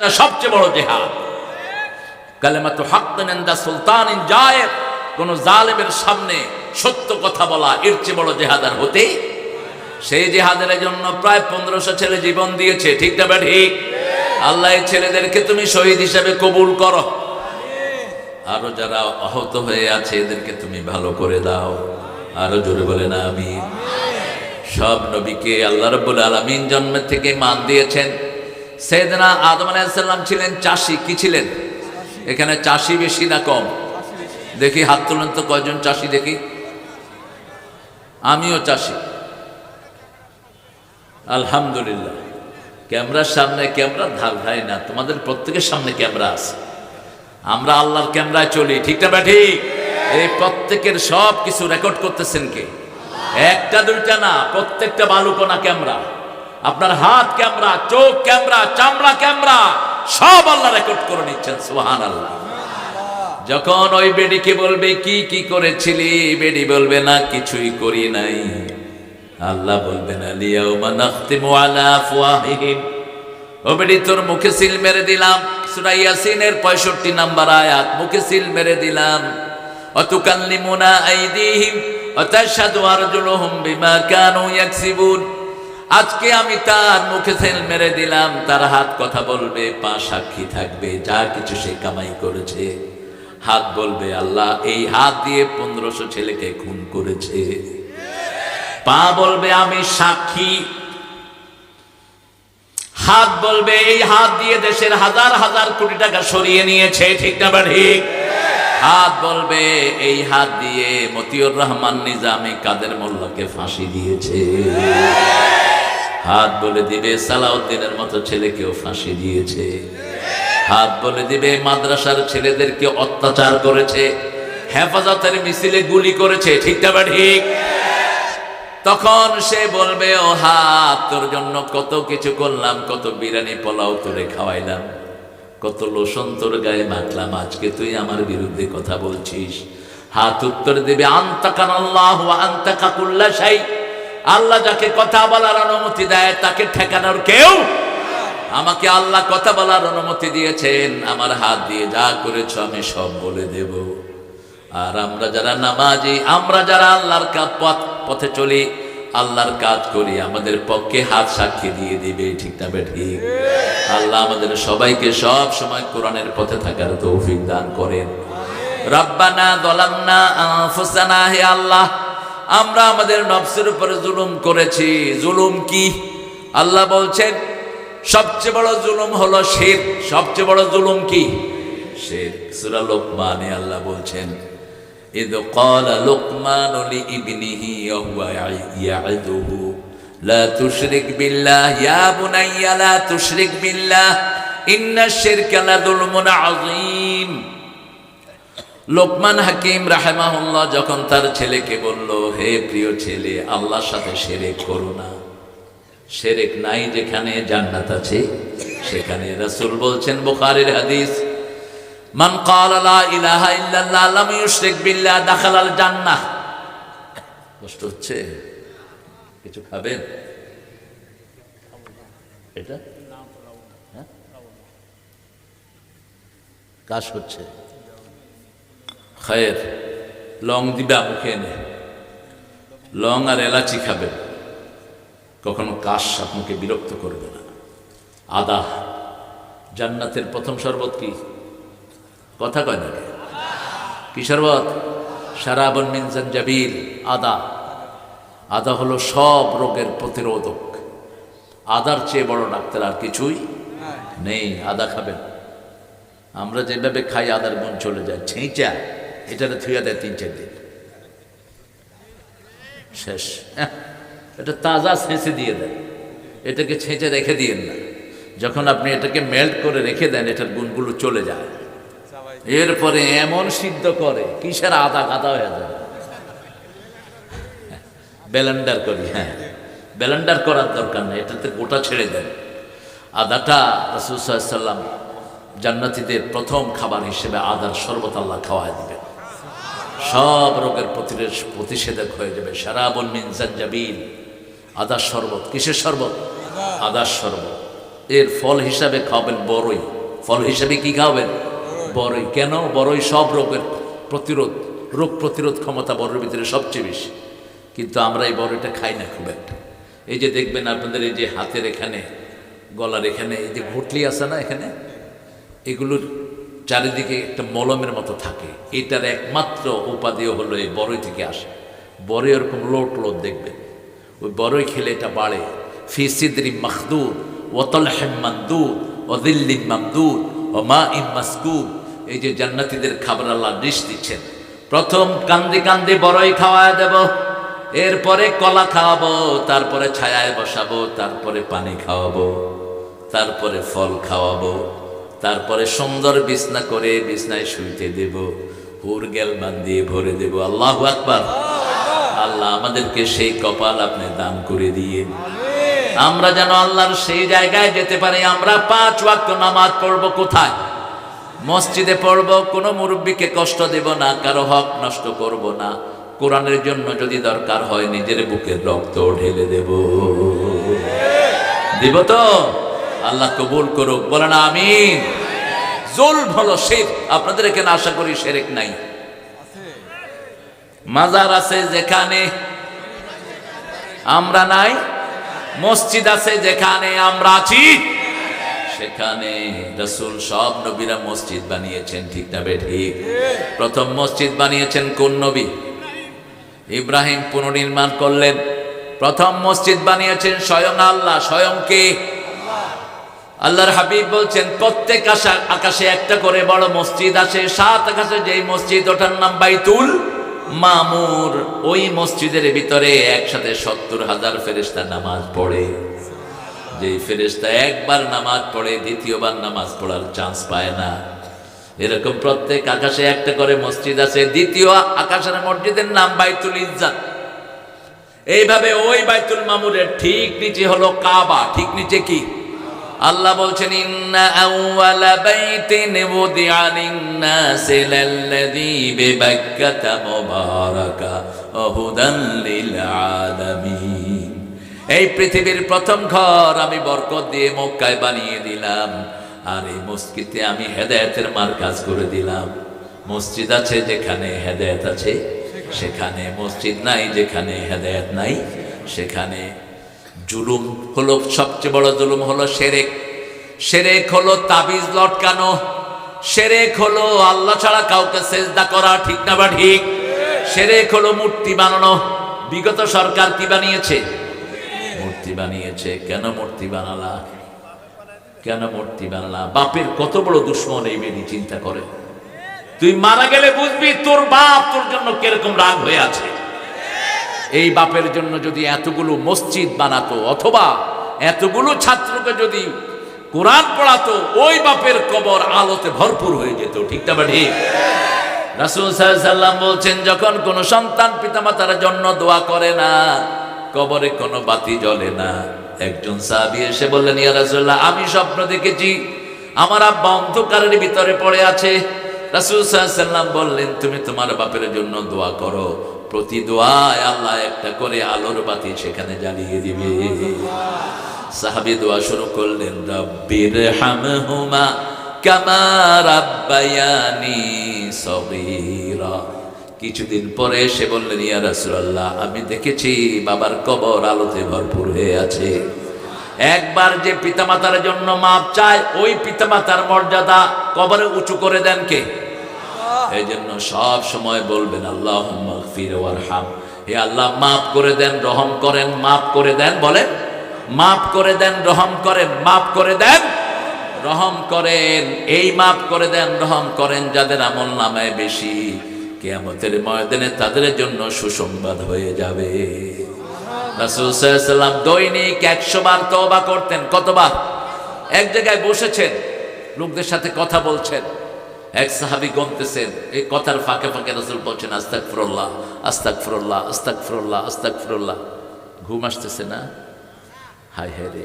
সবচেয়ে বড় জেহাদ। কালেমাতু হাক্কানিন্দা সুলতান ইন জায়ের কোন জালেমের সামনে সত্য কথা বলা এর চেয়ে বড় জেহাদ আর হতেই সেই জেহাদের জন্য প্রায় পনেরোশো ছেলে জীবন দিয়েছে, ঠিক না ঠিক? আল্লাহ ছেলেদেরকে তুমি শহীদ হিসাবে কবুল করো। আরও যারা আহত হয়ে আছে, এদেরকে তুমি ভালো করে দাও। আরও জোরে বলে না আমি সব নবীকে আল্লাহ রব্বুল আলমিন জন্মের থেকে মান দিয়েছেন। সেদিনা আদম আলাইসাল্লাম ছিলেন চাষি, কি ছিলেন? এখানে চাষি বেশি না কম? দেখি হাত তুলেন তো কয়জন চাষি দেখি। আমিও চাষি। আলহামদুলিল্লাহ। ক্যামেরার সামনে ক্যামেরার ধার ধাই না, তোমাদের প্রত্যেকের সামনে ক্যামেরা আছে। আমরা আল্লাহর ক্যামেরায় চলি, ঠিক না এই প্রত্যেকের সব কিছু রেকর্ড করতেছেন কে? একটা দুইটা না, প্রত্যেকটা বালুকোনা ক্যামেরা। আপনার হাত ক্যামেরা, চোখ ক্যামেরা, চামড়া ক্যামেরা, সব আল্লাহ রেকর্ড করে নিচ্ছেন সুহান আল্লাহ যখন ওই বেডিকে বলবে, কি কি করেছিলি? বেডি বলবে, না, কিছুই করি নাই। আল্লাহ বলবেন আলিয়াউমা নাখতিমু আলা আফওয়াহিহিম। ও বেডি, তোর মুখে সিল মেরে দিলাম। সূরা ইয়াসিনের 65 নাম্বার আয়াত, মুখে সিল মেরে দিলাম। অতুকাল্লিমুনা আইদিহিম। অতাশহাদু আরজুলুহুম বিমা কানু ইয়াকসিবুন। আজকে আমি তার মুখে সেল মেরে দিলাম, তার হাত কথা বলবে, পা সাক্ষী থাকবে, যা কিছু সে কামাই করেছে। হাত বলবে, আল্লাহ, এই হাত দিয়ে পনেরোশো ছেলেকে খুন করেছে। পা বলবে, আমি সাক্ষী। হাত বলবে, এই হাত দিয়ে দেশের হাজার হাজার কোটি টাকা সরিয়ে নিয়েছে। ঠিক না ঠিক? হাত বলবে, এই হাত দিয়ে মতিউর রহমান নিজামী কাদের মোল্লাকে ফাঁসি দিয়েছে? হাত বলে দিবে, সালাউদ্দিনের মতো ছেলেকেও ফাঁসি দিয়েছে। হাত বলে দিবে, মাদ্রাসার ছেলেদেরকে অত্যাচার করেছে, হেফাজতের মিছিলে গুলি করেছে ঠিক না ঠিক? তখন সে বলবে, ও হাত, তোর জন্য কত কিছু করলাম, কত বিরিয়ানি, পোলাও তোরে খাওয়াইলাম, কত লোসন তোর গায়ে মাখলাম, আজকে তুই আমার বিরুদ্ধে কথা বলছিস। হাত উত্তর দেবে আন্তাকান আল্লাহ আন্তাকা কুল্লাশাই আল্লাহ যাকে কথা বলার অনুমতি দেয় তাকে ঠেকানোর কেউ আমাকে আল্লাহ কথা বলার অনুমতি দিয়েছেন। আমার হাত দিয়ে যা করেছ আমি সব বলে দেব। আর আমরা যারা নামাজি আমরা যারা আল্লাহর কা- পথ পথে চলি আল্লাহর কাজ করি আমাদের পক্ষে হাত সাক্ষী দিয়ে দিবে ঠিক না ঠিক? আল্লাহ আমাদের সবাইকে সব সময় কোরআনের পথে থাকার তৌফিক দান করেন। রব্বানা দলামনা আনফুসানা হে আল্লাহ আমরা আমাদের নফসের উপরে জুলুম করেছি জুলুম কি আল্লাহ বলছেন সবচেয়ে বড় জুলুম হলো শের সবচেয়ে বড় জুলুম কি শের সূরা লোকমানে আল্লাহ বলছেন إذ قال لقمان لابنه وهو يعظه لا تشرك بالله يا بني لا تشرك بالله إن الشرك لظلم عظيم লোকমান হাকিম রাহেমাহুল্লাহ যখন তার ছেলেকে বলল, হে প্রিয় ছেলে, আল্লাহর সাথে সেরেক করো না। সেরেক নাই যেখানে জান্নাত আছে, সেখানে রাসূল বলছেন বুখারীর হাদিস, মান ক্বালা লা ইলাহা ইল্লাল্লাহ লাম ইউশরিক বিল্লাহ দাখালাল জান্নাহ। কষ্ট হচ্ছে? কিছু খাবেন? এটা? হ্যাঁ? কাশ হচ্ছে। খায়ের লং দিবা মুখে এনে। লং আর এলাচি খাবেন কখনো কাশ আপনাকে বিরক্ত করবে না। আদা জান্নাতের প্রথম শরবত কি? কথা কয় না কে? শরবত? সারাবন মিন জাবিল আদা। আদা হলো সব রোগের প্রতিরোধক। আদার চেয়ে বড় ডাক্তার আর কিছুই নেই আদা খাবেন। আমরা যেভাবে খাই আদার গুণ চলে যায়। ছেঁচা। এটারে থুয়া দেয় তিন চার দিন। শেষ। হ্যাঁ, এটা তাজা ছেঁচে দিয়ে দেন। এটাকে ছেঁচে রেখে দিয়েন না। যখন আপনি এটাকে মেল্ট করে রেখে দেন এটার গুণগুলো চলে যায়। এরপরে এমন সিদ্ধ করে কিসের আদা কাদা হয়ে যায় ব্যালেন্ডার করি হ্যাঁ। ব্যালেন্ডার করার দরকার নেই এটাতে গোটা ছেড়ে দেন। আদাটা রসুসাল্লাম জান্নাতিদের প্রথম খাবার হিসেবে আদার শরবত আল্লাহ খাওয়াই দিবেন। সব রোগের প্রতিরে- প্রতিষেধক হয়ে যাবে। সারাবন মিন জাঞ্জাবিল আদার শরবত। কিসের শরবত? আদার শরবত। এর ফল হিসাবে খাবেন বড়ই ফল হিসাবে কি খাবেন? বড়ই কেন? বড়ই সব রোগের প্রতিরোধ, রোগ প্রতিরোধ ক্ষমতা বড়ের ভিতরে সবচেয়ে বেশি। কিন্তু আমরা এই বড়ইটা খাই না খুব একটা। এই যে দেখবেন আপনাদের এই যে হাতের এখানে, গলার এখানে, এই যে ঘুটলি আছে না এখানে? এগুলোর চারিদিকে একটা মলমের মতো থাকে। এটার একমাত্র উপাদেয় হলো এই বড়ই থেকে আসে। বড়ই এরকম লোট লোট দেখবেন ওই বড়ই খেলে এটা বাড়ে। ফি সিদরি মখদুদ ওতল হেম্মান্দুদ ওদিল্লিম মামদুদ ও মা ইম মাসকুব এই যে জান্নাতীদের খাবার আল্লাহ ডিশ দিচ্ছেন। প্রথম কান্দি কান্দি বড়ই খাওয়া দেব, এরপরে কলা খাওয়াবো, তারপরে ছায়ায় বসাবো, তারপরে পানি খাওয়াবো, তারপরে ফল খাওয়াবো। তারপরে সুন্দর বিছনা করে বিছনায় শুইতে দেব। হুর গেল বান্দিয়ে ভরে দেব। আল্লাহ আকবার। আল্লাহ আমাদেরকে সেই কপাল আপনি দান করে দিয়ে। আমরা যেন আল্লাহর সেই জায়গায় যেতে পারি। আমরা পাঁচ ওয়াক্ত নামাজ পড়ব কোথায়? মসজিদে পড়ব। কোনো মুরব্বীকে কষ্ট দেব না, কারও হক নষ্ট করব না। কোরআনের জন্য যদি দরকার হয়, নিজের বুকের রক্ত ঢেলে দেব। দিব তো? আল্লাহ কবুল করুক বলে না আমি জোল হলো শেখ আপনাদের এখানে আশা করি সেরেক নাই। মাজার আছে যেখানে আমরা নাই, মসজিদ আছে যেখানে আমরা আছি, সেখানে রসুল সব নবীরা মসজিদ বানিয়েছেন, ঠিক না ঠিক? প্রথম মসজিদ বানিয়েছেন কোন নবী? ইব্রাহিম পুনর্নির্মাণ করলেন। প্রথম মসজিদ বানিয়েছেন স্বয়ং আল্লাহ, স্বয়ং কে? আল্লাহর হাবিব বলছেন, প্রত্যেক আশা, আকাশে একটা করে বড় মসজিদ আছে, সাত আকাশে যেই মসজিদ, ওটার নাম বাইতুল মামুর। ওই মসজিদের ভিতরে একসাথে সত্তর হাজার ফেরেস্তা নামাজ পড়ে। যেই ফেরেস্তা একবার নামাজ পড়ে, দ্বিতীয়বার নামাজ পড়ার চান্স পায় না। এরকম প্রত্যেক আকাশে একটা করে মসজিদ আছে, দ্বিতীয় আকাশের মসজিদের নাম বাইতুল ইজ্জাত। এইভাবে ওই বাইতুল মামুরের ঠিক নিচে হলো কাবা, ঠিক নিচে কি? আল্লাহ বলছেন, ইন্না আলামিন এই পৃথিবীর প্রথম ঘর আমি বরকত দিয়ে মক্কায় বানিয়ে দিলাম। আর এই মসজিদে আমি হেদায়েতের মার্কাজ করে দিলাম। মসজিদ আছে যেখানে হেদায়েত আছে, সেখানে মসজিদ নাই যেখানে হেদায়েত নাই, সেখানে জুলুম হলো, সবচেয়ে বড় জুলুম হলো সেরেক। সেরেক হলো তাবিজ লটকানো। সেরেক হলো আল্লাহ ছাড়া কাউকে সেজদা করা ঠিক না বা ঠিক। সেরেক হলো মূর্তি বানানো। বিগত সরকার কি বানিয়েছে? মূর্তি বানিয়েছে। কেন মূর্তি বানালা? কেন মূর্তি বানালা? বাপের কত বড় দুশ্মন এই মেয়েটি চিন্তা করে। তুই মারা গেলে বুঝবি তোর বাপ তোর জন্য কীরকম রাগ হয়ে আছে। এই বাপের জন্য যদি এতগুলো মসজিদ বানাতো অথবা এতগুলো ছাত্রকে যদি কোরআন পড়াতো, ওই বাপের কবর আলোতে ভরপুর হয়ে যেত, ঠিক না ঠিক? রাসুল সাল্লাম বলছেন, যখন কোনো সন্তান পিতামাতার জন্য দোয়া করে না, কবরে কোনো বাতি জ্বলে না। একজন সাহাবি এসে বললেন, ইয়া রাসূলুল্লাহ, আমি স্বপ্ন দেখেছি, আমার আব্বা অন্ধকারের ভিতরে পড়ে আছে। রাসূল সাল্লাম বললেন, তুমি তোমার বাপের জন্য দোয়া করো। প্রতি দোয়ায় আল্লাহ একটা করে আলোর বাতি সেখানে জ্বালিয়ে দিবে। সাহাবি দোয়া শুরু করলেন রব্বির হামহুমা কামা রাব্বায়ানি সগীরা। কিছুদিন পরে সে বললেন, ইয়া রাসূলুল্লাহ, আমি দেখেছি বাবার কবর আলোতে ভরপুর হয়ে আছে। একবার যে পিতামাতার জন্য মাপ চায়, ওই পিতামাতার মর্যাদা কবরে উঁচু করে দেন কে? এই জন্য সব সময় বলবেন আল্লাহ ফির হাম হে আল্লাহ, মাফ করে দেন, রহম করেন, মাফ করে দেন, বলেন, মাফ করে দেন, রহম করেন, মাফ করে দেন, রহম করেন। এই মাফ করে দেন, রহম করেন যাদের আমল নামায় বেশি, কেয়ামতের ময়দানে তাদের জন্য সুসংবাদ হয়ে যাবে। রাসূল সাল্লাল্লাহু আলাইহি সাল্লাম দৈনিক একশো বার তওবা করতেন। কতবার? এক জায়গায় বসেছেন, লোকদের সাথে কথা বলছেন। এক সাহাবি গমতেছেন এই কথার ফাঁকে ফাঁকে রসুল বলছেন আস্তাক ফিরল্লাহ আস্তাক ফিরল্লাহ আস্তাক ফিরল্লাহ আস্তাক ফিরল্লাহ ঘুম আসতেছে না? হাই হাই রে।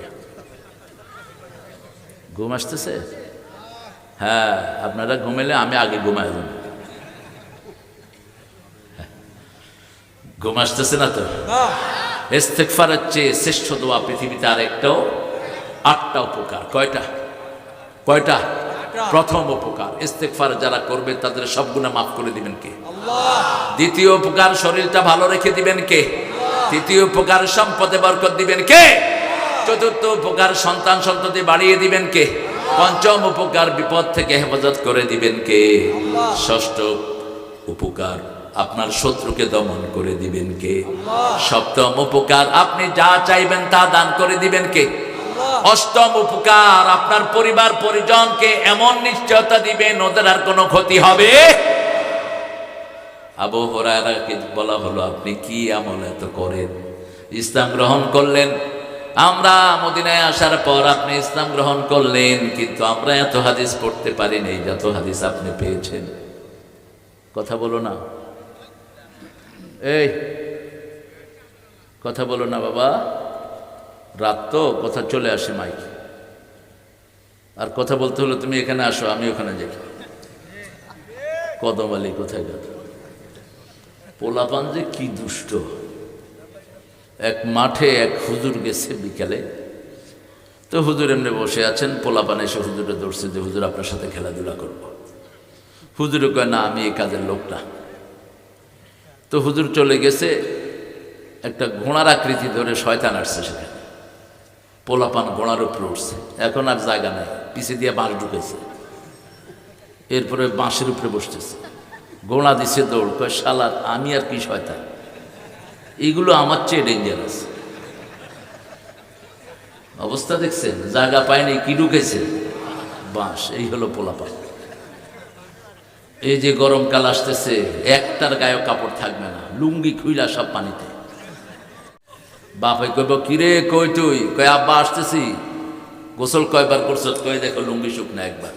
ঘুম আসতেছে? হ্যাঁ আপনারা ঘুমেলে আমি আগে ঘুমাই যাব। ঘুম আসতেছে না তো? ইস্তেকফারের চেয়ে শ্রেষ্ঠ দোয়া পৃথিবীতে আর একটাও আটটা উপকার। কয়টা? কয়টা? প্রথম উপকার ইস্তেকফার যারা করবে তাদের সব গুণা মাফ করে দিবেন কে? দ্বিতীয় উপকার শরীরটা ভালো রেখে দিবেন কে? তৃতীয় উপকার সম্পদে বরকত দিবেন কে? চতুর্থ উপকার সন্তান সন্ততি বাড়িয়ে দিবেন কে? পঞ্চম উপকার বিপদ থেকে হেফাজত করে দিবেন কে? ষষ্ঠ উপকার আপনার শত্রুকে দমন করে দিবেন কে? সপ্তম উপকার আপনি যা চাইবেন তা দান করে দিবেন কে? অষ্টম উপকার, আপনার পরিবার পরিজনকে এমন নিশ্চয়তা দিবেন ওদের আর কোনো ক্ষতি হবে? আবু হরায়রাকে বলা হলো, আপনি কি আমল এত করেন? ইসলাম গ্রহণ করলেন? আমরা মদিনায় আসার পর আপনি ইসলাম গ্রহণ করলেন, কিন্তু আমরা এত হাদিস পড়তে পারিনি, যত হাদিস আপনি পেয়েছেন। কথা বলো না। এই, কথা বলো না বাবা। রাত তো, কথা চলে আসে মাইকে। আর কথা বলতে হলে তুমি এখানে আসো, আমি ওখানে যাই। কদম আলী কোথায় গেল? পোলাপান যে কি দুষ্ট। এক মাঠে এক হুজুর গেছে বিকালে। তো হুজুর এমনি বসে আছেন, পোলাপান এসে হুজুরে ধরছে যে, হুজুর, আপনার সাথে খেলাধুলা করব। হুজুরে কয়, না, আমি এই কাজের লোক না। তো হুজুর চলে গেছে, একটা ঘোড়ার আকৃতি ধরে শয়তান আসছে সেখানে। পোলাপান ঘোড়ার উপরে উঠছে। এখন আর জায়গা নাই, পিছে দিয়ে বাঁশ ঢুকেছে। এরপরে বাঁশের উপরে বসতেছে। গোড়া দিছে দৌড়, কয় শালার আমি আর কি শয়তান? এগুলো আমার চেয়ে ডেঞ্জারাস অবস্থা দেখছেন? জায়গা পায়নি কি ঢুকেছে? বাঁশ, এই হলো পোলাপান। এই যে গরমকাল আসতেছে, একটার গায়ে কাপড় থাকবে না, লুঙ্গি খুইলা সব পানিতে। বাপে কইব, কিরে, কই তুই? কয় আব্বা আসতেছি? গোসল কয়বার করছ? কয় দেখো, লুঙ্গি শুকনা একবার।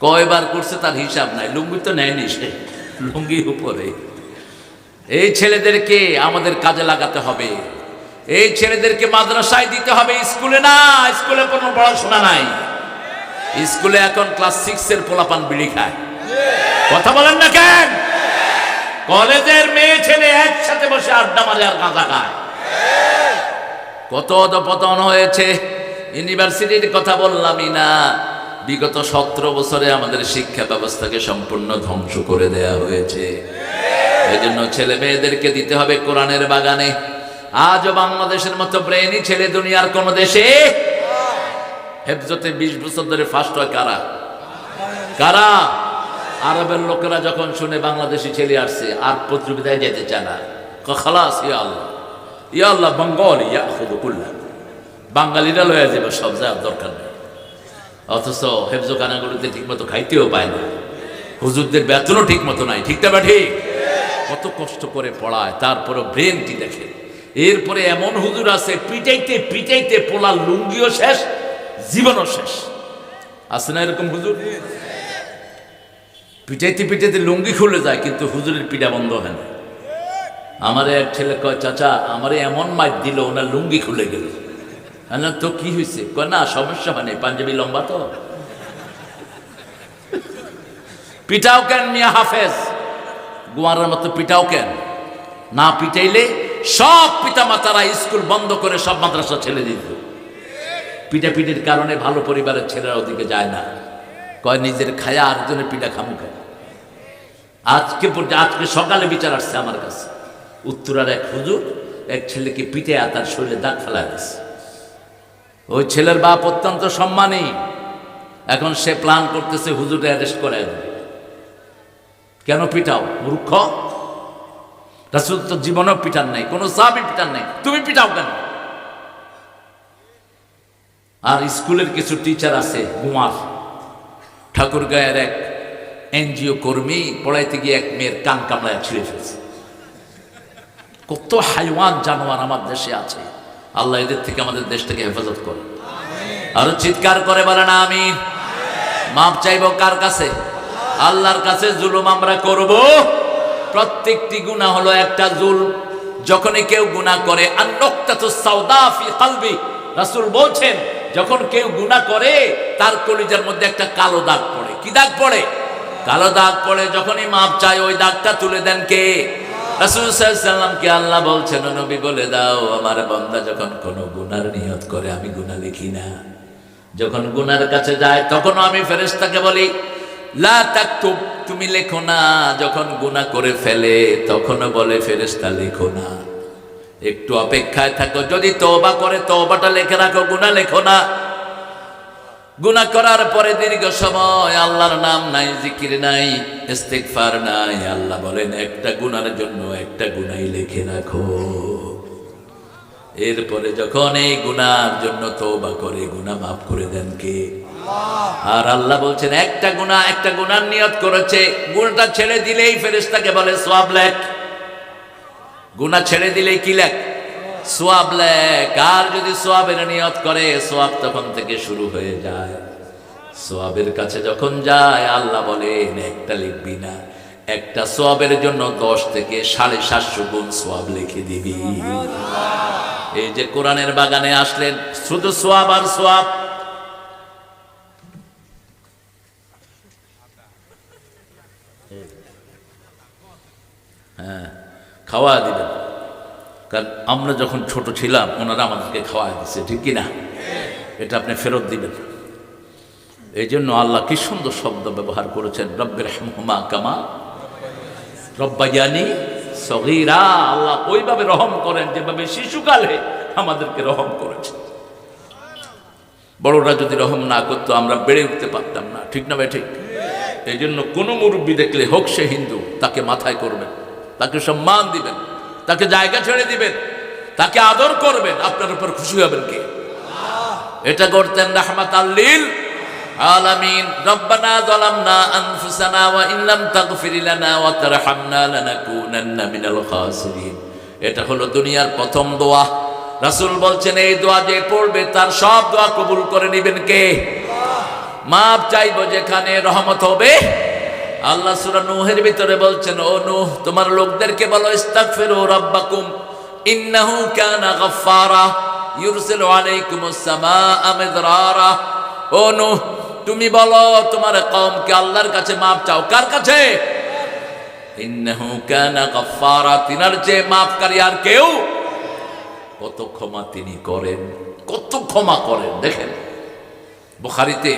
কয়বার করছে তার হিসাব নাই, লুঙ্গি তো নেয়নি সে, লুঙ্গি উপরে। এই ছেলেদেরকে আমাদের কাজে লাগাতে হবে। এই ছেলেদেরকে মাদ্রাসায় দিতে হবে, স্কুলে না, স্কুলে কোনো পড়াশোনা নাই। স্কুলে এখন ক্লাস সিক্স এর পোলাপান বিড়ি খায়। কথা বলেন না কেন? কলেজের মেয়ে ছেলে একসাথে বসে আড্ডা মারে আর গাঁজা খায়। কত অধপতন হয়েছে। ইউনিভার্সিটির কথা বললামই না। বিগত সতেরো বছরে আমাদের শিক্ষা ব্যবস্থাকে সম্পূর্ণ ধ্বংস করে দেয়া হয়েছে। এই জন্য ছেলে মেয়েদেরকে দিতে হবে কোরআনের বাগানে। আজও বাংলাদেশের মতো ব্রেনই ছেলে দুনিয়ার কোন দেশে হেফজতে বিশ বছর ধরে ফার্স্ট হয় কারা? কারা? আরবের লোকেরা যখন শুনে বাংলাদেশি ছেলে আসছে, আর প্রতিযোগিতায় যেতে চায় না। খালাস আল্লাহ। ইয়া আল্লাহ বেঙ্গল ইয়া খুদুকুল্লাহ বাঙালিরা লয়ে যাবে সব যাওয়ার দরকার নেই। অথচ হেফজোখানাগুলোতে ঠিকমতো খাইতেও পায় না। হুজুরদের বেতনও ঠিক মতো নাই ঠিকটা বা ঠিক? কত কষ্ট করে পড়ায় তারপরে ব্রেনটি দেখে। এরপরে এমন হুজুর আছে পিটাইতে পিটাইতে পোলার লুঙ্গিও শেষ জীবনও শেষ। আছে না এরকম হুজুর? পিটাইতে পিটাইতে লুঙ্গি খুলে যায় কিন্তু হুজুরের পিটা বন্ধ হয় না। আমারে এক ছেলে কয়, চাচা, আমারে এমন মাইর দিল, ওনার লুঙ্গি খুলে গেল। তো কি হয়েছে কয়, না, সমস্যা নাই, পাঞ্জাবি লম্বা তো। পিটাও কেন মিয়া হাফেজ? গোয়ারের মতো পিটাও কেন? না পিটাইলে সব পিতা মাতারা স্কুল বন্ধ করে সব মাদ্রাসা ছেড়ে দিত। পিটাপিটির কারণে ভালো পরিবারের ছেলেরা ওদিকে যায় না। কয়, নিজের খায়া আরেকজনের পিঠা খামু খায় আজকে আজকে সকালে বিচার আসছে আমার কাছে। উত্তরার এক হুজুর এক ছেলেকে পিঠে তার শরীরে দাগ ফেলা গেছে ওই ছেলের বাপ অত্যন্ত সম্মানী। এখন সে প্ল্যান করতেছে হুজুরে অ্যারেস্ট করে কেন পিটাও, মূর্খ? রাসুল তো জীবনেও পিটার নাই, কোনো সাহাবি পিটার নাই। তুমি পিটাও কেন? আর স্কুলের কিছু টিচার আছে গুমার ঠাকুরগাঁয়ের এক এনজিও কর্মী পড়াইতে গিয়ে এক মেয়ের কান কামড়ায় ছিঁড়ে ফেলছে। কত হাইওয়ান জানোয়ার আমার দেশে আছে। আল্লাহ এদের থেকে আমাদের দেশটাকে হেফাজত করে। আরও চিৎকার করে বলে না আমি মাপ চাইব কার কাছে? আল্লাহর কাছে জুলুম আমরা করব। প্রত্যেকটি গুনাহ হলো একটা জুল যখনই কেউ গুনাহ করে কলবি। রাসূল বলছেন, যখন কেউ গুনাহ করে, তার কলিজার মধ্যে একটা কালো দাগ পড়ে। কি দাগ পড়ে? কালো দাগ পড়ে, যখনই মাপ চায়, ওই দাগটা তুলে দেন কে? রাসূল সাল্লামকে আল্লাহ বলছেন নবী, বলে দাও, আমার বান্দা যখন কোনো গুনার নিয়ত করে, আমি গুনাহ লিখি না। যখন গুনার কাছে যায় তখন আমি ফেরেশতাকে বলি, লা তাকতুব, তুমি লেখো না। যখন গুনাহ করে ফেলে, তখনও বলে, ফেরেশতা লেখো না। একটু অপেক্ষায় থাকো। যদি তওবা করে, তওবাটা লেখে রাখো, গুনাহ লেখো না। গুনাহ করার পরে দীর্ঘ সময় আল্লাহর নাম নাই, জিকির নাই, ইস্তিগফার নাই। আল্লাহ বলেন, একটা গুনার জন্য একটা গুনাই লিখে রাখো। এরপরে যখন এই গুনার জন্য তওবা করে, গুনাহ মাফ করে দেন কে? আর আল্লাহ বলছেন, একটা গুনাহ, একটা গুনার নিয়ত করেছে গুণটা ছেড়ে দিলেই ফেরেশতাকে বলে, সওয়াব লেখ। গুনাহ ছেড়ে দিলেই কি লেখ? সোয়াব লেখ আর যদি সোয়াবের নিয়ত করে, সোয়াব তখন থেকে শুরু হয়ে যায়। সোয়াবের কাছে যখন যায়, আল্লাহ বলেন, একটা লিখবি না। একটা সোয়াবের জন্য দশ থেকে সাড়ে সাতশো গুণ সোয়াব লিখে দিবি। এই যে কোরআনের বাগানে আসলেন, শুধু সোয়াব আর সোয়াব। হ্যাঁ খাওয়া দিবেন। কারণ আমরা যখন ছোট ছিলাম, ওনারা আমাদেরকে খাওয়া দিচ্ছে ঠিক কি না এটা আপনি ফেরত দিবেন। এই জন্য আল্লাহ কি সুন্দর শব্দ ব্যবহার করেছেন রব্বের হুমা কামা রব্বাইয়ানি সগীরা। আল্লাহ ওইভাবে রহম করেন যেভাবে শিশুকালে আমাদেরকে রহম করেছেন। বড়রা যদি রহম না করতো, আমরা বেড়ে উঠতে পারতাম না, ঠিক না ঠিক? এই জন্য কোনো মুরব্বী দেখলে হোক সে হিন্দু, তাকে মাথায় করবেন, তাকে সম্মান দিবেন। তাকে জায়গা ছেড়ে দিবেন, তাকে আদর করবেন, আপনার উপর খুশি হবেন কে? এটা করতেন রাহমাত আল্লিল আলামিন, রব্বানা যালামনা আনফুসানা ওয়া ইন লাম তাগফির লানা ওয়া তারহামনা লানাকুনান্না মিনাল খাসিরিন। এটা হলো দুনিয়ার প্রথম দোয়া। রাসূল বলছেন, এই দোয়া যে পড়বে, তার সব দোয়া কবুল করে নেবেন কে? মাপ চাইব যেখানে রহমত হবে আল্লাহ সূরা নূহের ভিতরে বলছেন, ও নূহ, তোমার লোকদেরকে বলো ইস্তাক ইস্তাগফিরু রাব্বাকুম, ইন্নাহু কানা গাফফারা, ইউরসিলু আলাইকুমুস সামাআ মিদরারা। ও নূহ, তুমি বলো, তোমার কওমকে আল্লাহর কাছে মাপ চাও, কার কাছে? ইন্নাহু কানা গাফফারা, তিনার যে মাফকারী আর কেউ? কত ক্ষমা তিনি করেন, কত ক্ষমা করেন, দেখেন। বুখারীতে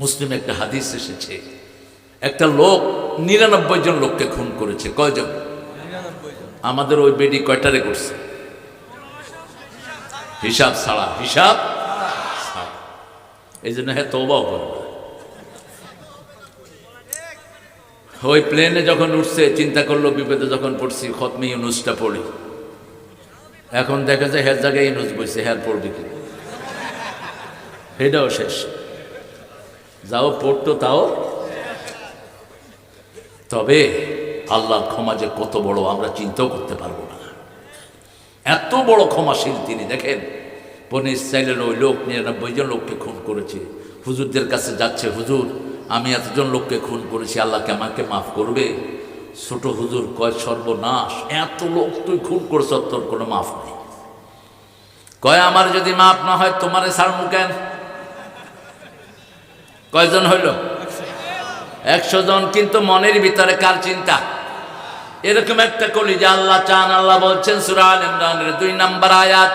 মুসলিম একটা হাদিস এসেছে একটা লোক, নিরানব্বই জন লোককে খুন করেছে। কয়জন? আমাদের ওই বেডি কয়টারে করছে? হিসাব ছাড়া, হিসাব এই জন্য হ্যাঁ তবাও ওই প্লেনে যখন উঠছে, চিন্তা করল, বিপদে যখন পড়ছি, খতমি ইউনুসটা পড়ি। এখন দেখা যায় হ্যার জায়গায় ইউনুস বসছে হ্যার পড়বে কি? সেটাও শেষ। যাও পড়তো তাও তবে আল্লাহর ক্ষমা যে কত বড়, আমরা চিন্তাও করতে পারব না। এত বড় ক্ষমাশীল তিনি, দেখেন, বনে ইসরায়েলের ওই লোক, নিরানব্বই জন লোককে খুন করেছে। হুজুরদের কাছে যাচ্ছে, হুজুর, আমি এতজন লোককে খুন করেছি আল্লাহকে আমাকে মাফ করবে? ছোট হুজুর কয়, সর্বনাশ, এত লোক তুই খুন করছ, তোর কোনো মাফ নেই। কয়, আমার যদি মাফ না হয়, তোমারে ছাড়মু কেন? কয়জন হইল? একশো জন কিন্তু মনের ভিতরে কার চিন্তা এরকম একটা কলি যে আল্লাহ চান আল্লাহ বলছেন সুরা আল ইমরানের দুই নাম্বার আয়াত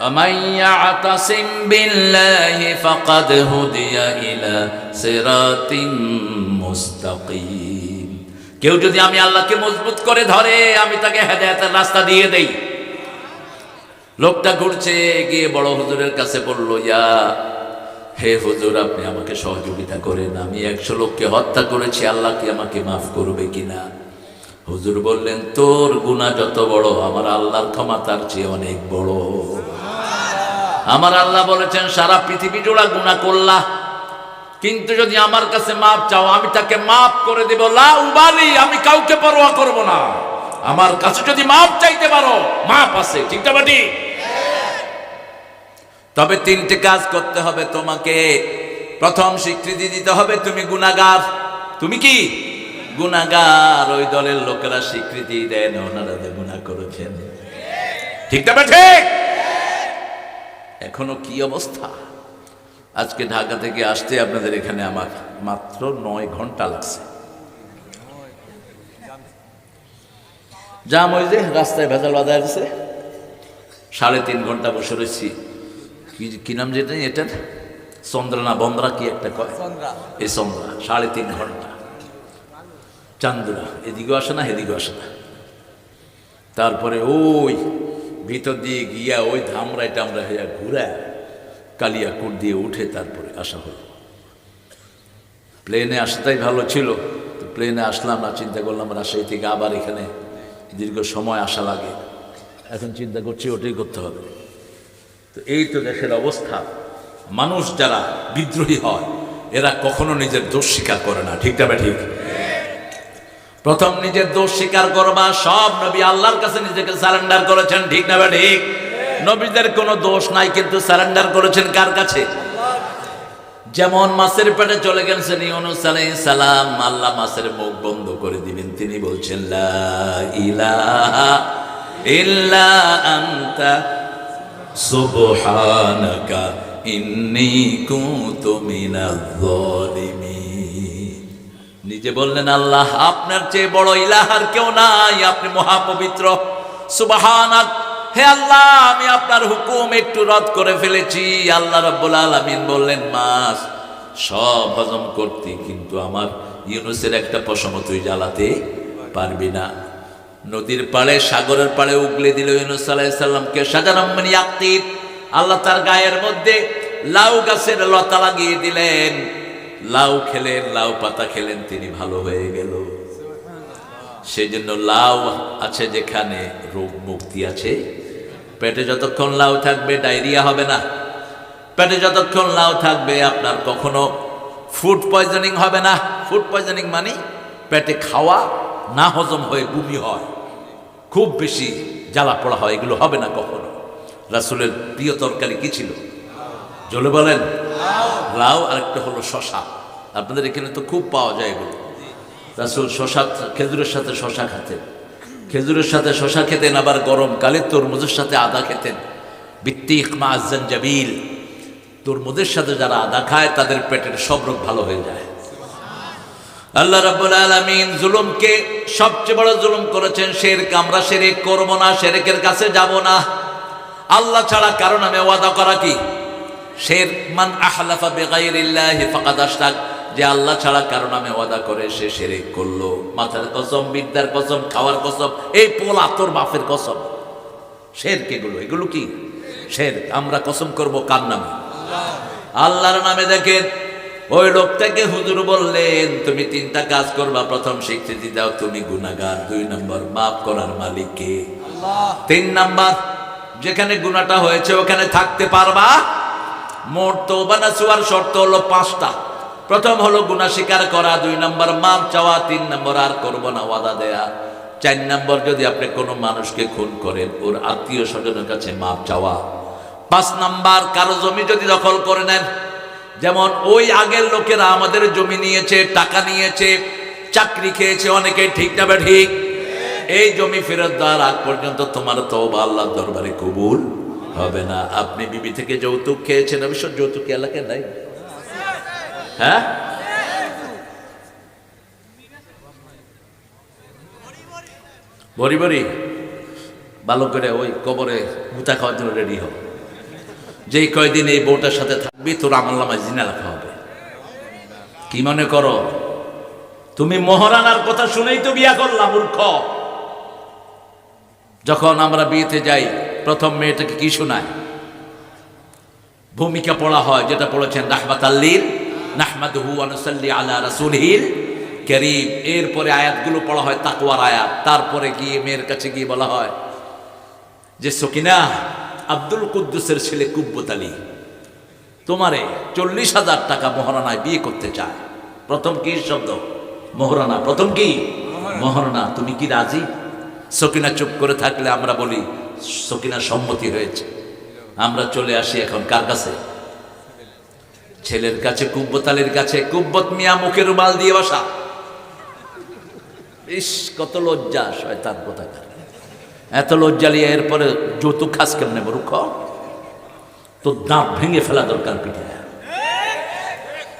ومن يعتصم بالله فقد هدي إلى صراط مستقيم কেউ যদি আমি আল্লাহকে মজবুত করে ধরে আমি তাকে হেদায়েতের রাস্তা দিয়ে দেই লোকটা ঘুরছে গিয়ে বড় হুজুরের কাছে বলল ইয়া হে হুজুর আপনি আমাকে সহযোগিতা করেন। আমি একশো লোককে হত্যা করেছি আল্লাহ কি আমাকে মাফ করবে কিনা? হুজুর বললেন তোর গুণা যত বড় আমার আল্লাহর ক্ষমা তার চেয়ে অনেক বড়। আমার আল্লাহ বলেছেন সারা পৃথিবী জোড়া গুণা করলা। কিন্তু যদি আমার কাছে মাপ চাও আমি তাকে মাফ করে দেব। লা উবালি আমি কাউকে পরোয়া করব না। আমার কাছে যদি মাপ চাইতে পারো মাপ আছে ঠিক না বাটি? তবে তিনটে কাজ করতে হবে তোমাকে। প্রথম স্বীকৃতি দিতে হবে তুমি গুনাগার তুমি কি? গুনাগার ওই দলের লোকেরা স্বীকৃতি দেন ওনারা যে গুণা করেছেন। ঠিক না ঠিক এখনও কি অবস্থা? আজকে ঢাকা থেকে আসতে আপনাদের এখানে আমার মাত্র নয় ঘণ্টা লাগছে। জাম ওই যে রাস্তায় ভেজাল বাজার আছে। সাড়ে তিন ঘণ্টা বসে রয়েছি। কি কি নাম যেটা? এটার চন্দ্রা না বন্দ্রা কি একটা কয়? এই চন্দ্রা সাড়ে তিন ঘণ্টা। চান্দুরা এদিকেও আসে না এদিকেও আসে না। তারপরে ওই ভিতর দিয়ে গিয়া ওই ধামরাই টামরা হইয়া ঘুরা কালিয়াকুট দিয়ে উঠে তারপরে আসা হলো। প্লেনে আসাটাই ভালো ছিল তো প্লেনে আসলাম না চিন্তা করলাম রাজশাহী থেকে আবার এখানে দীর্ঘ সময় আসা লাগে। এখন চিন্তা করছি ওটাই করতে হবে। তো এই তো দেশের অবস্থা। মানুষ যারা বিদ্রোহী হয়, এরা কখনো নিজের দোষ স্বীকার করে না। ঠিক না ঠিক? প্রথম নিজের দোষ স্বীকার করবা, সব নবী আল্লাহর কাছে নিজেকে সারেন্ডার করেছেন। ঠিক না ঠিক? নবীদের কোনো দোষ নাই, কিন্তু সারেন্ডার করেছেন কার কাছে? যেমন মাছের পেটে চলে গেছেন ইউনুস আলাইহিস সালাম, আল্লাহ মাছের মুখ বন্ধ করে দিবেন। তিনি বলছেন, লা ইলাহা ইল্লা আনতা সুবহানাকা ইন্নী কুনতু মিনাজ জালিমিন নিজে বললেন, আল্লাহ, আপনার চেয়ে বড় ইলাহার কেউ নাই, আপনি মহাপবিত্র। সুবহানাক, হে আল্লাহ, আমি আপনার হুকুম একটু রদ করে ফেলেছি। আল্লাহ রাব্বুল আলামিন বললেন, মাস, সব হজম করতে, কিন্তু আমার ইউনুসের একটা পশম তুই জ্বালাতে পারবি না। নদীর পাড়ে সাগরের পাড়ে উগলে দিল ইউনুস আলাইহিস সালামকে। সাজারাম্মানি আকতিব আল্লাহ তার গায়ের মধ্যে লাউ গাছের লতা লাগিয়ে দিলেন। লাউ খেলেন লাউ পাতা খেলেন তিনি ভালো হয়ে গেল। সেই জন্য লাউ আছে যেখানে রোগ মুক্তি আছে। পেটে যতক্ষণ লাউ থাকবে ডায়রিয়া হবে না। পেটে যতক্ষণ লাউ থাকবে আপনার কখনো ফুড পয়জনিং হবে না। ফুড পয়জনিং মানে পেটে খাওয়া না হজম হয়ে বমি হয়। খুব বেশি জ্বালা পড়া হয়, এগুলো হবে না কখনো। রাসুলের প্রিয় তরকারি কি ছিল? জলে বলেন। লাউ আরেকটা হলো শশা। আপনাদের এখানে তো খুব পাওয়া যায় এগুলো। রাসুল শশা, খেজুরের সাথে শশা খেতেন। খেজুরের সাথে শশা খেতেন, আবার গরমকালে তরমুজের সাথে আদা খেতেন। বিত্তিক মাজন জাবিল। তরমুজের সাথে যারা আদা খায়, তাদের পেটের সব রোগ ভালো হয়ে যায়। আল্লাহ রাব্বুল আলামিন জুলুমকে সবচেয়ে বড় জুলুম করেছেন, শেরক। আমরা শেরেক করব না, শেরেকের কাছে যাব না। আল্লাহ ছাড়া কারণ আমি ওয়াদা করা কি? শের মান আহলাফা বেগাইরিল্লাহি ফাকাদ যে আল্লাহ ছাড়া কারণ আমি ওয়াদা করে, সে শেরেক করল। মাথার কসম, বিদ্যার কসম, খাওয়ার কসম, এই পোলা তোর বাপের কসম। শের কেগুলো এগুলো কি? শের আমরা কসম করব কার নামে? আল্লাহর নামে দেখেন ওই লোকটাকে হুজুর বললেন তুমি তিনটা কাজ করবা প্রথম স্বীকৃতি দাও তুমি গুনাগার দুই নম্বর মাফ করার মালিককে। তিন নাম্বার যেখানে গুনাটা হয়েছে ওখানে থাকতে পারবা? মোট তওবা নাসুয়ার শর্ত হলো পাঁচটা। প্রথম হলো গুনাহ স্বীকার করা দুই নম্বর মাপ চাওয়া তিন নম্বর আর করব না ওয়াদা দেয়া। চার নম্বর যদি আপনি কোনো মানুষকে খুন করেন ওর আত্মীয় স্বজনের কাছে মাপ চাওয়া। পাঁচ নাম্বার কারও জমি যদি দখল করে নেন যেমন ওই আগের লোকেরা আমাদের জমি নিয়েছে, টাকা নিয়েছে, চাকরি খেয়েছে, অনেকে ঠিক না ঠিক? এই জমি ফেরত দেওয়ার আগ পর্যন্ত তোমার তো আল্লাহ দরবারে কবুল হবে না। আপনি বিবি থেকে যৌতুক খেয়েছেন, অবশ্য যৌতুক এলাকায় নাই? হ্যাঁ? বরি বরি ভালো করে ওই কবরে গুতা খাওয়ার জন্য রেডি হোক যেই কয়দিন এই বউটার সাথে থাকবি, তোর আমল্লামায় জিনা লেখা হবে। কি মনে করো? তুমি মহারানার কথা শুনেই তো বিয়া করলাম মূর্খ। যখন আমরা বিয়েতে যাই, প্রথম মেয়েটাকে কি শোনায়? ভূমিকা পড়া হয়, যেটা পড়েছেন রাহমাত আল্লির নাহমাদহু আনুসাল্লি আলা রাসূলহিল করিম। এরপরে আয়াতগুলো পড়া হয় তাকওয়ার আয়াত। তারপরে গিয়ে মেয়ের কাছে গিয়ে বলা হয় যে, সকিনা আব্দুল কুদ্দুসের ছেলে কুব্বত আলী। তোমারে চল্লিশ হাজার টাকা মহারানায় বিয়ে করতে চায়। প্রথম কি শব্দ? মহারানা প্রথম কি? মহারানা। তুমি কি রাজি? সকিনা চুপ করে থাকলে আমরা বলি সকিনা সম্মতি হয়েছে। আমরা চলে আসি এখন কার কাছে? ছেলের কাছে কুব্বত আলীর কাছে। কুব্বত মিয়া মুখের রুমাল দিয়ে বসা। ইস কত লজ্জা শয়তান কোথাকার। এত লজ্জা নিয়ে এরপরে যৌতুক খাস কেমনে মরুখ তো দাঁত ভেঙে ফেলা দরকার পিঠে।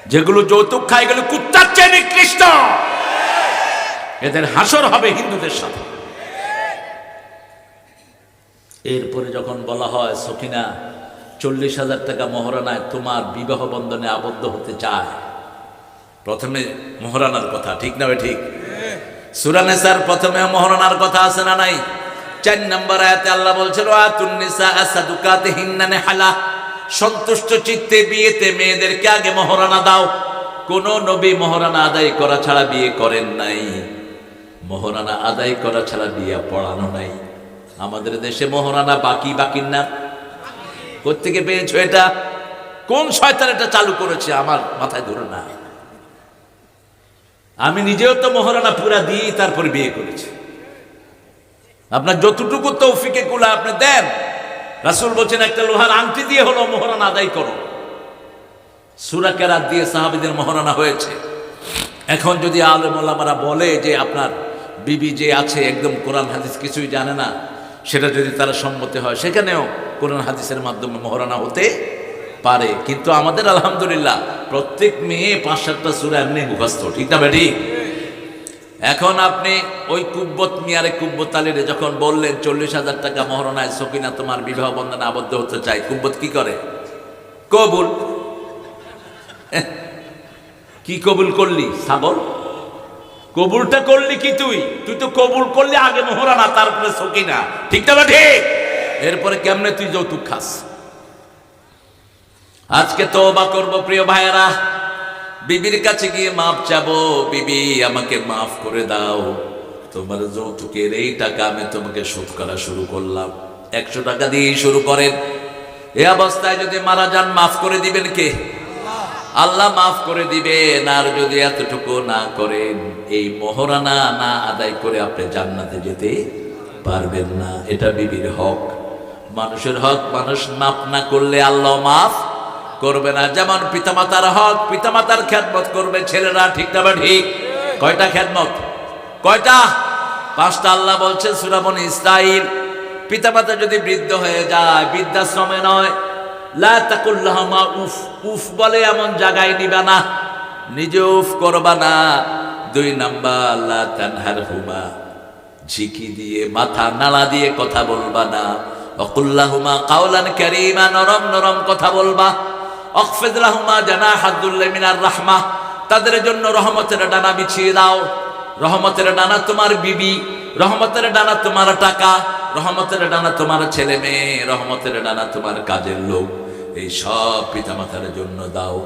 যেগুলো যৌতুক খায় এগুলো কুত্তার চেয়ে নিকৃষ্ট। এদের হাসর হবে হিন্দুদের সাথে। এরপরে যখন বলা হয় সখিনা চল্লিশ হাজার টাকা মহারানায় তোমার বিবাহ বন্ধনে আবদ্ধ হতে চায়। প্রথমে মহারানার কথা, ঠিক না ঠিক? সুরানে স্যার প্রথমে মহারানার কথা আছে না নাই? চার নম্বর আয়াতে আল্লাহ বলছিল আতুন্নিসা আসাদুকাতে হিন্নানে হালা সন্তুষ্ট চিত্তে বিয়েতে মেয়েদেরকে আগে মহারানা দাও। কোন নবী মহারানা আদায় করা ছাড়া বিয়ে করেন নাই। মহারানা আদায় করা ছাড়া বিয়ে পড়ানো নাই। আমাদের দেশে মহারানা বাকি বাকি না। কোথেকে পেয়েছ এটা? কোন শয়তান এটা চালু করেছে? আমার মাথায় ধরে না আমি নিজেও তো মহারানা পুরা দিয়ে তারপর বিয়ে করেছি। আপনার যতটুকু তৌফিকে কুলা আপনি দেন, রাসুল বলছেন, একটা লোহার আংটি দিয়ে হলো মহারানা আদায় করো। সুরা কেরাত দিয়ে সাহাবিদের মহারানা হয়েছে। এখন যদি আলম ওলামারা বলে যে আপনার বিবি যে আছে, একদম কোরআন হাদিস কিছুই জানে না, সেটা যদি তারা সম্মতি হয়, সেখানেও কোরআন হাদিসের মাধ্যমে মহারানা হতে পারে। কিন্তু আমাদের আলহামদুলিল্লাহ, প্রত্যেক মেয়ে পাঁচ সাতটা সুরা এমনি মুখস্থ, ঠিক না বেটি? এখন আপনি ওই কুব্বত মিয়ারে কুব্বত আলীরে যখন বললেন, চল্লিশ হাজার টাকা মহরণায় সকিনা তোমার বিবাহ বন্ধনে আবদ্ধ হতে চাই কুব্বত কি করে? কবুল। কি কবুল করলি, ছাগল? কবুলটা করলি কি তুই? তুই তো কবুল করলি আগে মহারানা তারপরে সকিনা। ঠিক না ঠিক? এরপরে কেমনে তুই যৌতুক খাস? আজকে তওবা করব প্রিয় ভাইয়েরা। বিবির কাছে গিয়ে মাপ চাবো। বিবি, আমাকে মাফ করে দাও। তোমার যৌতুকের এই টাকা আমি তোমাকে শোধ করা শুরু করলাম। একশো টাকা দিয়ে শুরু করেন। এ অবস্থায় যদি মারা যান, মাফ করে দিবেন কে? আল্লাহ মাফ করে দিবেন, আর যদি এতটুকু না করেন, এই মহরানা না আদায় করে আপনি জান্নাতে যেতে পারবেন না। এটা বিবির হক। মানুষের হক, মানুষ মাফ না করলে আল্লাহ মাফ করবে না। যেমন পিতামাতার হক, পিতামাতার খ্যাতমত করবে, ছেলেরা ঠিক না ঠিক? কয়টা খ্যাতমত কয়টা? পাঁচটা আল্লাহ বলছে সুরাবন ইসরাইল পিতামাতা যদি বৃদ্ধ হয়ে যায়, বৃদ্ধাশ্রমে নয়, লা তাকুল্লাহমা উফ উফ বলে এমন জায়গায় নিবা না। নিজে উফ করবা না। দুই নাম্বার, লা তানহার হুমা, ঝিকি দিয়ে, মাথা নাড়া দিয়ে কথা বলবা না। অকুল্লাহুমা কাউলান কারিমা নরম নরম কথা বলবা। অকফেদুল্লাহুমা জানা হাদুল্লাহ মিনার রাহমা। তাদের জন্য রহমতের ডানা বিছিয়ে দাও। রহমতের ডানা তোমার বিবি, রহমতের ডানা তোমার টাকা, রহমতের ডানা তোমার ছেলে মেয়ে, রহমতের ডানা তোমার কাজের লোক। এই সব পিতামাতার জন্য দাও।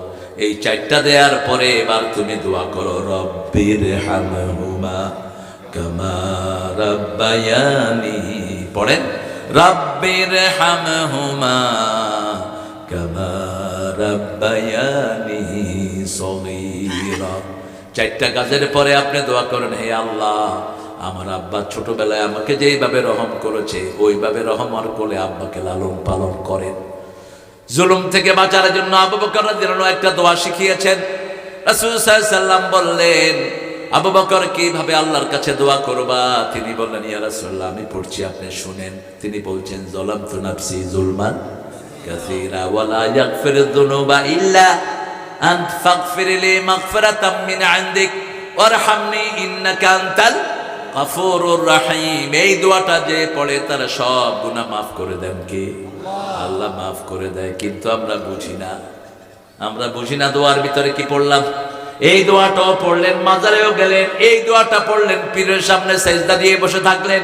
এই চারটা দেওয়ার পরে এবার তুমি দোয়া করো, রব্বির হামহুমা কামা রাব্বায়ানি। পড়েন, রব্বির হামহুমা কামা রাব্বায়ানি সগীরা। চারটা কাজের পরে আপনি দোয়া করেন, হে আল্লাহ, আমার আব্বা ছোটবেলায় আমাকে যেইভাবে রহম করেছে, ওইভাবে রহম আর কোলে আব্বাকে লালন পালন করেন। জুলুম থেকে বাঁচার জন্য আবু বকর একটা দোয়া শিখিয়েছেন। রাসূল সাল্লাম বললেন, আবু বকর, কীভাবে আল্লাহর কাছে দোয়া করবা? তিনি বললেন, ইয়া রাসূলুল্লাহ, আমি পড়ছি, আপনি শুনেন। তিনি বলছেন যালামতু নাফসি জুলমান। কাসীরা ওয়ালা ইয়াগফিরুদ যুনুবা ইল্লা আন্ত ফাগফির লি মাগফিরাতাম মিন ইনদিক ওয়ারহামনি ইন্নাকা আনতাল গফুরুর রহিম এই দোয়াটা যে পড়ে তার সব গুনাহ মাফ করে দেন কে? আল্লাহ মাফ করে দেয়, কিন্তু আমরা বুঝি না। আমরা বুঝি না দোয়ার ভিতরে কি পড়লাম। এই দোয়াটাও পড়লেন, মাজারেও গেলেন, এই দোয়াটা পড়লেন, পীরের সামনে সেজদা দিয়ে বসে থাকলেন।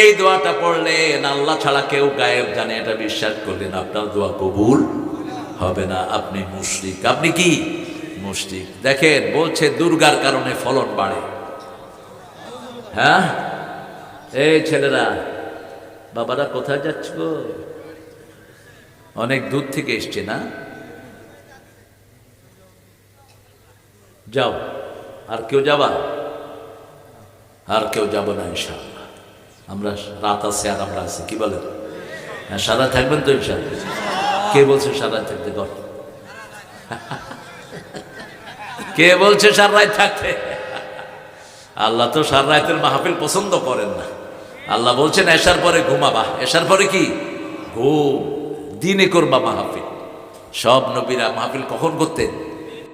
এই দোয়াটা পড়লেন, আল্লাহ ছাড়া কেউ গায়েব জানে, এটা বিশ্বাস করলেন, আপনার দোয়া কবুল হবে না। আপনি মুশরিক, আপনি কি? মুশরিক। দেখেন, বলছে, দুর্গার কারণে ফলন বাড়ে। হ্যাঁ? এই ছেলেরা, বাবারা কোথায় যাচ্ছ? গো? অনেক দূর থেকে এসছে না? যাও, আর কেউ যাবা? আর কেউ যাব না, ইনশাআল্লাহ। আমরা রাত আছে আর আমরা আছি, কি বলেন? হ্যাঁ সাদা থাকবেন তো ইনশাআল্লাহ। কে বলছে সাদা থাকতে? কর কে বলছে সার রাত থাকতে? আল্লাহ তো সার রাতের মাহফিল পছন্দ করেন না। আল্লাহ বলছেন, এসার পরে ঘুমাবা। এসার পরে কি? ঘুম। দিনে করবা মাহফিল। সব নবীরা মাহফিল কখন করতেন?